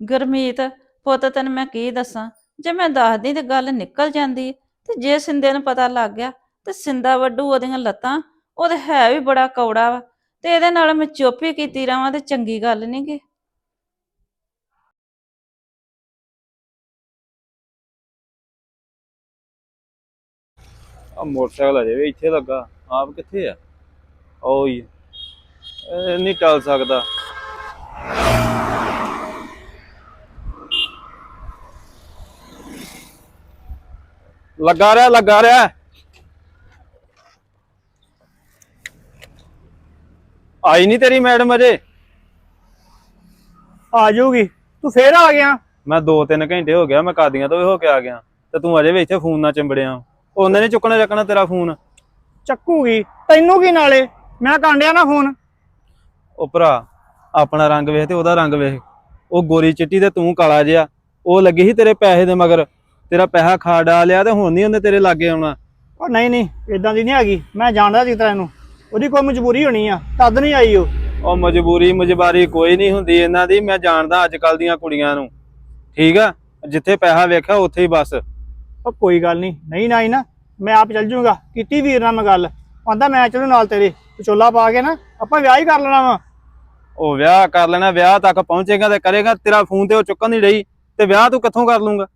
ਗੁਰਮੀਤ, ਪੁੱਤ ਤੈਨੂੰ ਮੈਂ ਕੀ ਦੱਸਾਂ? ਜੇ ਮੈਂ ਦੱਸਦੀ ਤੇ ਗੱਲ ਨਿਕਲ ਜਾਂਦੀ। ਤੇ ਜੇ ਸਿੰਦੇ ਨੂੰ ਪਤਾ ਲੱਗ ਗਿਆ ਤੇ ਸਿੰਦਾ ਵੱਡੂ ਉਹਦੀਆਂ ਲੱਤਾਂ, ਉਹ ਹੈ ਵੀ ਬੜਾ ਕੌੜਾ ਵਾ, ਤੇ ਇਹਦੇ ਨਾਲ ਮੈਂ ਚੁੱਪ ਹੀ ਕੀਤੀ ਰਵਾਂ ਤੇ ਚੰਗੀ ਗੱਲ ਨੀ ਗੀ। ਆ ਮੋਟਰਸਾਈਕਲ ਅਜੇ ਵੀ ਇੱਥੇ ਲੱਗਾ, ਆਪ ਕਿੱਥੇ ਆ? ਉਹ ਇਹ ਨਹੀਂ ਚੱਲ ਸਕਦਾ। ਲੱਗਾ ਰਿਹਾ ਲੱਗਾ ਰਿਹਾ। ਆਈ ਨਹੀਂ ਤੇਰੀ ਮੈਡਮ ਅਜੇ। ਆ ਜਾਊਗੀ। ਤੂੰ ਫੇਰ ਆ ਗਿਆ? ਮੈਂ 2-3 ਘੰਟੇ ਹੋ ਗਿਆ ਮੈਂ ਕਾਦੀਆਂ ਤੋਂ ਵੀ ਹੋ ਕੇ ਆ ਗਿਆ। ਤੇ ਤੂੰ ਅਜੇ ਵੀ ਇੱਥੇ ਫੋਨ ਨਾਲ ਚਿੰਬੜਿਆ। ਉਹਨੇ ਨੇ ਚੁੱਕਣਾ ਚੱਕਣਾ ਤੇਰਾ ਫੋਨ। ਚੱਕੂਗੀ। ਤੈਨੂੰ ਕੀ ਨਾਲੇ? ਮੈਂ ਕਾਂਡਿਆ ਨਾ ਫੋਨ। ਉਹ ਭਰਾ ਆਪਣਾ ਰੰਗ ਵੇਖ ਤੇ ਉਹਦਾ ਰੰਗ ਵੇਖ। ਉਹ ਗੋਰੀ ਚਿੱਟੀ ਤੇ ਤੂੰ ਕਾਲਾ ਜਿਹਾ। ਉਹ ਲੱਗੀ ਸੀ ਤੇਰੇ ਪੈਸੇ ਦੇ ਮਗਰ। ਤੇਰਾ ਪੈਸਾ ਖਾ ਡਾਲਿਆ ਤੇ ਹੁਣ ਨਹੀਂ ਉਹਨੇ ਤੇਰੇ ਲਾਗੇ ਆਉਣਾ। ਉਹ ਨਹੀਂ ਨਹੀਂ ਇਦਾਂ ਦੀ ਨਹੀਂ ਹੈਗੀ। ਮੈਂ ਜਾਣਦਾ ਸੀ ਤਰ੍ਹਾਂ ਇਹਨੂੰ ਉਹਦੀ ਕੋਈ ਮਜਬੂਰੀ ਹੋਣੀ ਆ। ਤਦ ਨਹੀਂ ਆਈ ਉਹ। ਉਹ ਮਜਬੂਰੀ ਮਜਬਾਰੀ ਕੋਈ ਨਹੀਂ ਹੁੰਦੀ ਇਹਨਾਂ ਦੀ ਮੈਂ ਜਾਣਦਾ ਅੱਜ ਕੱਲ ਦੀਆਂ ਕੁੜੀਆਂ ਨੂੰ। ਠੀਕ ਆ? ਜਿੱਥੇ ਪੈਸਾ ਵੇਖਿਆ ਉੱਥੇ ਹੀ ਬਸ। ਉਹ ਕੋਈ ਗੱਲ ਨਹੀਂ। ਨਹੀਂ ਨਾ ਆਈ ਨਾ ਮੈਂ ਆਪ ਚੱਲ ਜੂਗਾ। ਕੀਤੀ ਵੀਰ ਨਾਲ ਮੈਂ ਗੱਲ। ਆਂਦਾ ਮੈਂ ਚਲੂ ਨਾਲ ਤੇਰੇ। ਵਿਚੋਲਾ ਪਾ ਕੇ ਨਾ ਆਪਾਂ ਵਿਆਹ ਹੀ ਕਰ ਲੈਣਾ ਵਾ। ਉਹ ਵਿਆਹ ਕਰ ਲੈਣਾ ਵਿਆਹ ਤੱਕ ਪਹੁੰਚੇਗਾ ਤੇ ਕਰੇਗਾ। ਤੇਰਾ ਫੋਨ ਤੇ ਉਹ ਚੁੱਕਣ ਨਹੀਂ ਰਹੀ ਤੇ ਵਿਆਹ ਤੂੰ ਕਿੱਥੋਂ ਕਰ ਲੂੰਗਾ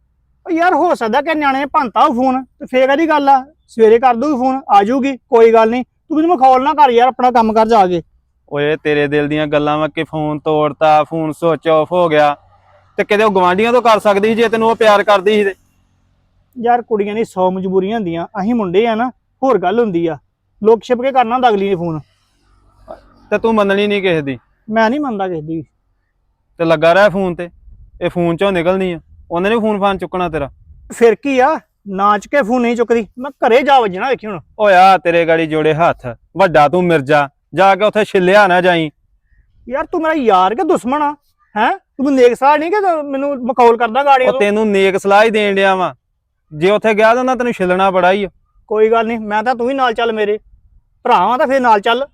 ਉਹ ਯਾਰ ਹੋ ਸਕਦਾ ਕਿ ਨਿਆਣੇ ਨੇ ਭੰਤਾ ਉਹ ਫੋਨ ਤੇ ਫੇਰ ਇਹਦੀ ਗੱਲ ਆ? ਸਵੇਰੇ ਕਰ ਦੂਗੀ ਫੋਨ ਆ ਜਾਊਗੀ ਕੋਈ ਗੱਲ ਨਹੀਂ। ਤੂੰ ਮੈਨੂੰ ਮਖੌਲ ਨਾ ਕਰ ਯਾਰ ਆਪਣਾ ਕੰਮ ਕਰ ਜਾ ਕੇ। ਓਏ ਤੇਰੇ ਦਿਲ ਦੀਆਂ ਗੱਲਾਂ ਵਾ ਕਿ ਫੋਨ ਤੋੜਤਾ ਫੋਨ ਸੁੱਚ ਆਫ ਹੋ ਗਿਆ। ਤੇ ਕਿਤੇ ਉਹ ਗਵਾਂਢੀਆਂ ਤੋਂ ਕਰ ਸਕਦੀ ਸੀ ਜੇ ਤੈਨੂੰ ਉਹ ਪਿਆਰ ਕਰਦੀ ਸੀ ਤੇ? ਯਾਰ ਕੁੜੀਆਂ ਦੀ 100 ਮਜਬੂਰੀਆਂ ਹੁੰਦੀਆਂ ਅਸੀਂ ਮੁੰਡੇ ਆ ਨਾ ਹੋਰ ਗੱਲ ਹੁੰਦੀ ਆ। ਲੋਕ ਛਿਪ ਕੇ ਕਰਨਾ ਹੁੰਦਾ ਅਗਲੀ ਨੇ ਫੋਨ। ਤੇ ਤੂੰ ਮੰਨਣੀ ਨਹੀਂ ਕਿਸੇ ਦੀ। ਮੈਂ ਨਹੀਂ ਮੰਨਦਾ ਕਿਸੇ ਦੀ। ਤੇ ਲੱਗਾ ਰਹਿ ਫੋਨ ਤੇ ਇਹ ਫੋਨ ਚੋਂ ਨਿਕਲਣੀ ਆ। ਉਹਨੇ ਨੀ ਫੋਨ ਫਾਨ ਚੁੱਕਣਾ ਤੇਰਾ? ਫਿਰ ਕੀ ਆ? ਨਾਚ ਕੇ ਫੋਨ ਨਹੀਂ ਚੁੱਕਦੀ। ਮੈਂ ਘਰੇ ਜਾ ਵੱਜਣਾ ਵੇਖੀ ਹੁਣ। ਓਏ ਆ ਤੇਰੇ ਗਾੜੀ ਜੋੜੇ ਹੱਥ। ਵੱਡਾ ਤੂੰ ਮਿਰਜ਼ਾ। ਜਾ ਕੇ ਉੱਥੇ ਛਿੱਲਿਆ ਨਾ ਜਾਈ। ਯਾਰ ਤੂੰ ਮੇਰਾ ਯਾਰ ਕਿ ਦੁਸ਼ਮਣ ਆ? ਹੈ? ਤੂੰ ਮੈਨੂੰ ਨੇਕ ਸਾਹ ਨਹੀਂ ਕਿ ਮੈਨੂੰ ਮਖੌਲ ਕਰਦਾ ਗਾੜੀ ਉਹ ਤੈਨੂੰ ਨੇਕ ਸਲਾਹ ਹੀ ਦੇਣ ਡਿਆ ਵਾ। ਜੇ ਉੱਥੇ ਗਿਆ ਤਾਂ ਉਹਨਾਂ ਤੈਨੂੰ ਛਿੱਲਣਾ ਬੜਾ ਹੀ। ਕੋਈ ਗੱਲ ਨਹੀਂ ਮੈਂ ਤਾਂ ਤੂੰ ਹੀ ਨਾਲ ਚੱਲ ਮੇਰੇ। ਭਰਾਵਾਂ ਤਾਂ ਫੇਰ ਨਾਲ ਚੱਲ।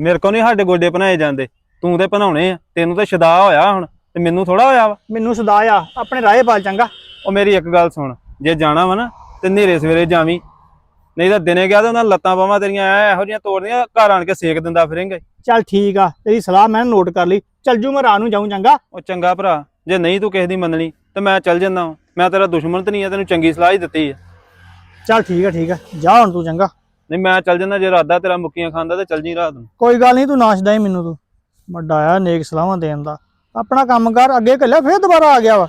ਮੇਰੇ ਕੋਲ ਨਹੀਂ ਸਾਡੇ ਗੋਡੇ ਭਨਾਏ ਜਾਂਦੇ। ਤੂੰ ਤੇ ਭਨਾਉਣੇ ਆ। ਤੈਨੂੰ ਤੇ ਸ਼ਦਾ ਹੋਇਆ ਹੁਣ। ਤੇ ਮੈਨੂੰ ਥੋੜਾ ਹੋਇਆ ਵਾ। ਮੈਨੂੰ ਸਦਾ ਆ ਆਪਣੇ ਰਾਹੇ ਪਾਲ ਚੰਗਾ। ਉਹ ਮੇਰੀ ਇੱਕ ਗੱਲ ਸੁਣ ਜੇ ਜਾਣਾ ਵਾ ਨਾ ਤੇ ਨੇਰੇ ਸਵੇਰੇ ਜਾਵੀਂ। ਨਹੀਂ ਤਾਂ ਦਿਨੇ ਗਿਆ ਤਾਂ ਉਹਨਾਂ ਲੱਤਾਂ ਬਾਹਾਂ ਤੇਰੀਆਂ ਐ ਇਹੋ ਜਿਹੀਆਂ ਤੋੜਨੀਆਂ ਘਰ ਆਣ ਕੇ ਸੇਕ ਦਿੰਦਾ ਫਿਰੇਂਗੇ। ਚੱਲ ਠੀਕ ਆ ਤੇਰੀ ਸਲਾਹ ਮੈਂ ਨੋਟ ਕਰ ਲਈ। ਚੱਲ ਜੂ ਮੈਂ ਨੂੰ ਜਾਊਂ ਚੰਗਾ। ਉਹ ਚੰਗਾ ਭਰਾ ਜੇ ਨਹੀਂ ਤੂੰ ਕਿਸੇ ਦੀ ਮੰਨਣੀ ਤੇ ਮੈਂ ਚੱਲ ਜੰਦਾ ਮੈਂ ਤੇਰਾ ਦੁਸ਼ਮਣ ਤੇ ਨਹੀਂ ਆ ਤੈਨੂੰ ਚੰਗੀ ਸਲਾਹ ਹੀ ਦਿੱਤੀ ਆ। ਚੱਲ ਠੀਕ ਆ ਠੀਕ ਆ। ਜਾ ਹੁਣ ਤੂੰ ਚੰਗਾ। ਨਹੀਂ ਮੈਂ ਚੱਲ ਜੰਦਾ ਜੇ ਰਾਦਾ ਤੇਰਾ ਮੁੱਕੀਆਂ ਖਾਂਦਾ ਤੇ ਚੱਲ ਜੀ ਰਾਤ ਨੂੰ। ਕੋਈ ਗੱਲ ਨਹੀਂ ਤੂੰ ਨਾਸ਼ਦਾ ਹੀ ਮੈਨੂੰ ਤੂੰ। ਵੱਡਾ ਆ ਨੇਕ ਸਲਾਹਾਂ ਦੇਣ ਦਾ। ਆਪਣਾ ਕੰਮ ਕਰ, ਅੱਗੇ ਕੱਲਿਆ ਫੇਰ ਦੁਬਾਰਾ ਆ ਗਿਆ ਵਾ।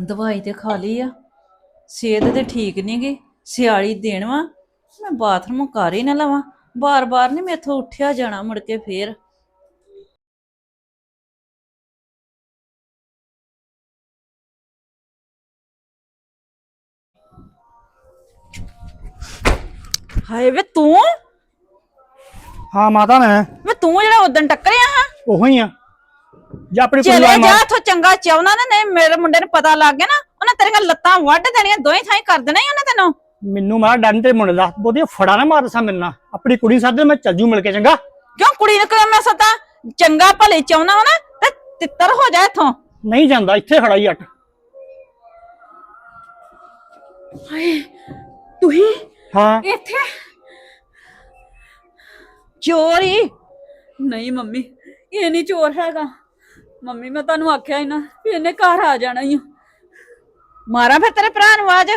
ਦਵਾਈ ਤੇ ਖਾ ਲਈ ਆ। ਸਿਹਤ ਤੇ ਠੀਕ ਨਹੀਂ ਗੀ ਸਿਆਲੀ ਦੇਣ ਵਾ। ਮੈਂ ਬਾਥਰੂਮ ਕਰ ਹੀ ਨਾ ਲਵਾਂ। ਬਾਰ-ਬਾਰ ਨਹੀਂ ਮੈਥੋਂ ਉੱਠਿਆ ਜਾਣਾ, ਮੁੜ ਕੇ ਫੇਰ। ਹਾਏ ਵੇ ਤੂੰ? ਹਾਂ ਮਾਤਾ ਮੈਂ। ਵੇ ਤੂੰ ਜਿਹੜਾ ਉਦੋਂ ਟੱਕਰਿਆ ਹਾਂ? ਉਹੋ ਹੀ ਆ। ਜਾਂ ਆਪਣੀ ਕੁੜੀ ਚਲੇ ਜਾ ਇੱਥੋਂ ਚੰਗਾ ਚਾਹੁੰਦਾ ਨਾ ਨਹੀਂ ਮੇਰੇ ਮੁੰਡੇ ਨੂੰ ਪਤਾ ਲੱਗ ਗਿਆ ਨਾ ਉਹਨੇ ਤੇਰੀਆਂ ਲੱਤਾਂ ਵੱਢ ਦੇਣੀਆਂ ਦੋਵੇਂ ਥਾਈਂ ਕਰ ਦੇਣਾ ਹੀ ਉਹਨੇ ਤੈਨੂੰ। ਮੈਨੂੰ ਮਾਰ ਡਰਨ ਤੇ ਮੁੰਡੇ ਦਾ। ਬੋਦੀ ਫੜਾ ਨਾ ਮਾਰ ਦਸਾਂ ਮਿਲਣਾ ਆਪਣੀ ਕੁੜੀ ਸਾਦੇ ਮੈਂ ਚੱਲ ਜੂ ਮਿਲ ਕੇ ਚੰਗਾ। ਕਿਉਂ ਕੁੜੀ ਨੂੰ ਕਿਉਂ ਮੈਂ ਸਦਾ? ਚੰਗਾ ਭਲੇ ਚਾਹੁੰਦਾ ਵਾ ਨਾ ਤੇ ਤਿੱਤਰ ਹੋ ਜਾ ਇੱਥੋਂ। ਨਹੀਂ ਜਾਂਦਾ ਇੱਥੇ ਖੜਾ ਹੀ ਅੱਟ ਹਾਏ ਤੁਸੀਂ ਹਾਂ। ਇੱਥੇ। ਚੋਰ ਹੀ ਨਹੀਂ ਮੰਮੀ ਇਹ ਨਹੀਂ ਚੋਰ ਹੈਗਾ। ਮੰਮੀ ਮੈਂ ਤੁਹਾਨੂੰ ਆਖਿਆ ਹੀ ਨਾ ਵੀ ਇਹਨੇ ਘਰ ਆ ਜਾਣਾ ਹੀ ਮਾਰਾਂ ਫਿਰ ਤੇਰੇ ਭਰਾ ਨੂੰ ਆਜ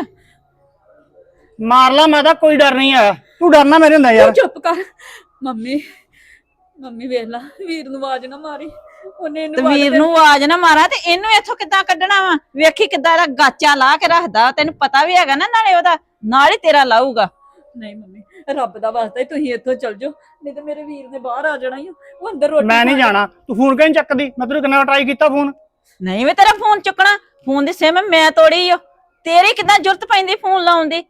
ਮਾਰ ਲਾ ਮੈਂ ਤਾਂ ਕੋਈ ਡਰ ਨਹੀਂ ਆ। ਤੂੰ ਡਰਨਾ ਮੇਰੇ ਹੁੰਦਾ ਯਾਰ। ਚੁੱਪ ਕਰ। ਮੰਮੀ ਮੰਮੀ ਵੇਖ ਲਾ ਵੀਰ ਨੂੰ ਆਵਾਜ਼ ਨਾ ਮਾਰੀ। ਉਹਨੇ ਤੇ ਇਹਨੂੰ ਵੱਢ ਵੀਰ ਦੇਣਾ। ਨੂੰ ਆਵਾਜ਼ ਨਾ ਮਾਰਾਂ ਤੇ ਇਹਨੂੰ ਇੱਥੋਂ ਕਿੱਦਾਂ ਕੱਢਣਾ ਵਾ? ਵੇਖੀ ਕਿੱਦਾਂ ਦਾ ਗਾਚਾ ਲਾ ਕੇ ਰੱਖਦਾ ਤੈਨੂੰ ਪਤਾ ਵੀ ਹੈਗਾ ਨਾ ਨਾਲੇ ਉਹਦਾ ਨਾਲ ਹੀ ਤੇਰਾ ਲਾਊਗਾ। ਨਹੀਂ ਮੰਮੀ ਰੱਬ ਦਾ ਵਾਸਤਾ ਹੀ ਤੁਸੀਂ ਇੱਥੋਂ ਚੱਲ ਜਾਓ ਨਹੀਂ ਤੇ ਮੇਰੇ ਵੀਰ ਨੇ ਬਾਹਰ ਆ ਜਾਣਾ ਹੀ ਉਹ ਅੰਦਰ ਰੋਟੀ ਮੈਂ ਨਹੀਂ ਖਾ ਜਾਣਾ। ਤੂੰ ਫੋਨ ਕਿਉਂ ਨੀ ਚੱਕਦੀ? ਮੈਂ ਤੈਨੂੰ ਕਿੰਨਾ ਟਰਾਈ ਕੀਤਾ ਫੋਨ? ਨਹੀਂ ਵੇ ਤੇਰਾ ਫੋਨ ਚੁੱਕਣਾ ਫੋਨ ਦੀ ਸਿਮ ਮੈਂ ਤੋੜੀ ਓ। ਤੇਰੀ ਕਿੱਦਾਂ ਜ਼ਰੂਰਤ ਪੈਂਦੀ ਫੋਨ ਲਾਉਣ ਦੀ?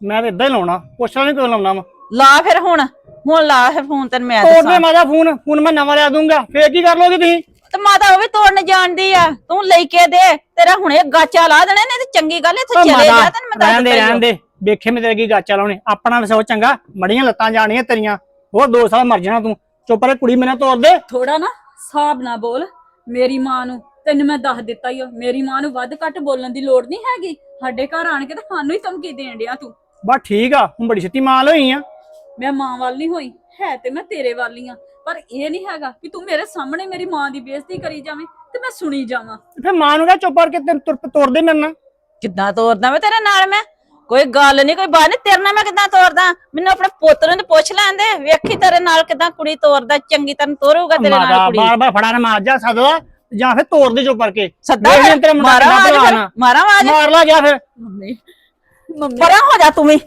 ਮੈਂ ਤਾਂ ਇਦਾਂ ਹੀ ਲਾਉਣਾ ਪੁੱਛਣਾ ਨਹੀਂ ਕਿਉਂ ਲਾਉਣਾ ਵਾ। ਲਾ ਫਿਰ ਹੁਣ। ਹੁਣ ਲਾ ਫਿਰ ਫੋਨ ਤੈਨੂੰ ਮੈਂ ਤੋੜ ਦੇ ਦੱਸਾਂ। ਮਾਦਾ ਫੋਨ ਫੋਨ ਮੈਂ ਨਵਾਂ ਲਿਆ ਦੂੰਗਾ। ਫੇਰ ਕੀ ਕਰ ਲੋਗੇ ਤੁਸੀਂ? ਤੇ ਮਾਤਾ ਉਹ ਵੀ ਤੋੜਨ ਜਾਣਦੀ ਆ। ਤੂੰ ਲੈ ਕੇ ਦੇ ਤੇਰਾ ਹੁਣੇ ਗਾਚਾ ਲਾ ਦੇਣਾ ਨਹੀਂ ਤੇ ਚੰਗੀ ਗੱਲ ਇੱਥੇ ਚਲੇ ਜਾ ਤੈਨੂੰ ਮੈਂ ਰਹਿਣ ਦੱਸ ਦੇ ਰਹਿਣ ਦੇ। ਵੇਖੇ ਮੈਂ ਤੇਰੇ ਕੀ ਗਾਚਾ ਲਾਉਣੇ। ਆਪਣਾ ਵਸੋ ਚੰਗਾ ਮੜੀਆਂ ਲੱਤਾਂ ਜਾਣੀਆਂ ਤੇਰੀਆਂ। ਹੋਰ ਦੋ ਸਾਲ ਮਰ ਜਾਣਾ ਤੂੰ। ਚੁੱਪ ਰੇ ਕੁੜੀ ਮੈਨੂੰ ਤੋੜ ਦੇ। ਥੋੜਾ ਨਾ ਹਿਸਾਬ ਨਾ ਬੋਲ। ਮੇਰੀ ਮਾਂ ਨੂੰ ਤੈਨੂੰ ਮੈਂ ਦੱਸ ਦਿੱਤਾ ਹੀ ਮੇਰੀ ਮਾਂ ਨੂੰ ਵੱਧ ਘੱਟ ਬੋਲਣ ਦੀ ਲੋੜ ਨਹੀਂ ਹੈਗੀ। ਸਾਡੇ ਘਰ ਆਣ ਕੇ ਤਾਂ ਸਾਨੂੰ ਹੀ ਧਮਕੀ ਦੇਣ ਡਿਆ ਤੂੰ। ਬਸ ਠੀਕ ਆ ਹੁਣ ਬੜੀ ਛੇਤੀ ਮਾਲ ਹੋਈ ਆ। ਮੈਂ ਮਾਂ ਵੱਲ ਨਹੀਂ ਹੋਈ ਹੈ ਤੇ ਮੈਂ ਤੇਰੇ ਵੱਲ ਹੀ ਆ। ਪਰ ਇਹ ਨਹੀਂ ਹੈਗਾ ਕਿ ਤੂੰ ਮੇਰੇ ਸਾਹਮਣੇ ਮੇਰੀ ਮਾਂ ਦੀ ਬੇਇੱਜ਼ਤੀ ਕਰੀ ਜਾਵੇਂ ਤੇ ਮੈਂ ਸੁਣੀ ਜਾਵਾਂ। ਫੇਰ ਮਾਂ ਨੂੰ ਕਹ ਚੁੱਪ ਕਰਕੇ ਤੈਨੂੰ ਤੁਰ ਤੋੜ ਦੇ ਮੇਰੇ ਨਾਲ। ਕਿੱਦਾਂ ਤੋਰਦਾ ਮੈਂ ਤੇਰੇ ਨਾਲ ਮੈਂ? ਕੋਈ ਗੱਲ ਨਹੀਂ ਕੋਈ ਬਾਤ ਨਹੀਂ ਤੇਰੇ ਨਾਲ ਮੈਂ ਕਿੱਦਾਂ ਤੋਰਦਾ? ਮੈਨੂੰ ਆਪਣੇ ਪੁੱਤ ਨੂੰ ਤੇ ਪੁੱਛ ਲੈਣ ਦੇ ਵੇਖੀ ਤੇਰੇ ਨਾਲ ਕਿੱਦਾਂ ਕੁੜੀ ਤੋਰਦਾ ਚੰਗੀ ਤਰ੍ਹਾਂ ਤੋਰੂਗਾ ਤੇਰੇ ਨਾਲ ਕੁੜੀ। ਬਾਰ ਬਾਰ ਫੜਾ ਨਾ ਮਾਰ ਜਾ ਸਦਵਾ ਜਾਂ ਫਿਰ ਤੋੜ ਦੇ ਚੁੱਪ ਕਰਕੇ। ਸੱਦਾ ਮਾਰਾਂ। ਮਾਰਾਂ ਲਾ ਗਿਆ ਫਿਰ। Mummy mummy. ਪਰਾਂ ਹੋ ਜਾ ਤੂੰ ਵੀ।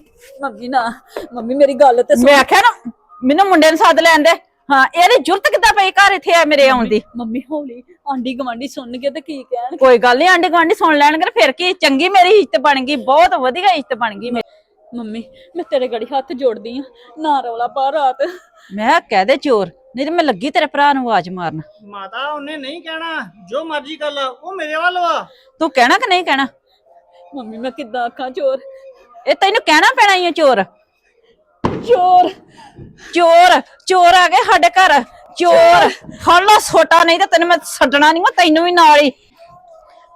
ਮੰਮੀ ਨਾ ਮੰਮੀ ਮੇਰੀ ਗੱਲ ਤੇ ਸੁਣ। ਮੈਂ ਆਖਿਆ ਨਾ ਮੈਨੂੰ ਮੁੰਡੇ ਨੂੰ ਸੱਦ ਲੈਣ ਦੇ। ਹਾਂ ਇਹਦੀ ਜੁਰਤ ਕਿੱਦਾਂ ਪਈ ਘਰ ਇੱਥੇ ਆ ਮੇਰੇ ਆਉਣ ਦੀ? ਮੰਮੀ ਹੌਲੀ ਆਂਡੀ ਗਵਾਂਡੀ ਸੁਣ ਕੇ ਤੇ ਕੀ ਕਹਿਣ ਕੋਈ ਗੱਲ ਨਹੀਂ ਆਂਢੀ ਗੁਆਂਢੀ ਸੁਣ ਲੈਣਗੇ ਤੇ ਫਿਰ ਕੀ? ਚੰਗੀ ਮੇਰੀ ਇੱਜ਼ਤ ਬਣ ਗਈ ਬਹੁਤ ਵਧੀਆ ਇੱਜ਼ਤ ਬਣ ਗਈ ਮੇਰੀ। ਮੰਮੀ ਮੈਂ ਤੇਰੇ ਗੜੀ ਹੱਥ ਜੋੜਦੀ ਆ ਨਾ ਰੌਲਾ ਪਾ ਰਾਤ। ਮੈਂ ਕਿਹਾ ਕਹਿ ਦੇ ਚੋਰ ਨਹੀਂ ਤੇ ਮੈਂ ਲੱਗੀ ਤੇਰੇ ਭਰਾ ਨੂੰ ਆਵਾਜ਼ ਮਾਰਨ। ਮਾਤਾ ਉਹਨੇ ਨਹੀਂ ਕਹਿਣਾ ਜੋ ਮਰਜ਼ੀ ਕਰ ਲਾ ਉਹ ਮੇਰੇ ਵੱਲ ਵਾ। ਤੂੰ ਕਹਿਣਾ ਕਿ ਨਹੀਂ ਕਹਿਣਾ? ਮੰਮੀ ਮੈਂ ਕਿੱਦਾਂ ਆਖਾਂ ਚੋਰ? ਇਹ ਤੈਨੂੰ ਕਹਿਣਾ ਪੈਣਾ ਹੀ ਆ ਚੋਰ। ਚੋਰ। ਚੋਰ ਚੋਰ ਆ ਗਏ ਸਾਡੇ ਘਰ। ਚੋਰ। ਫੜ ਲਾ ਸੋਟਾ ਨਹੀਂ ਤਾਂ ਤੈਨੂੰ ਮੈਂ ਛੱਡਣਾ ਨਹੀਂ ਮੈਂ ਤੈਨੂੰ ਵੀ ਨਾਲ ਹੀ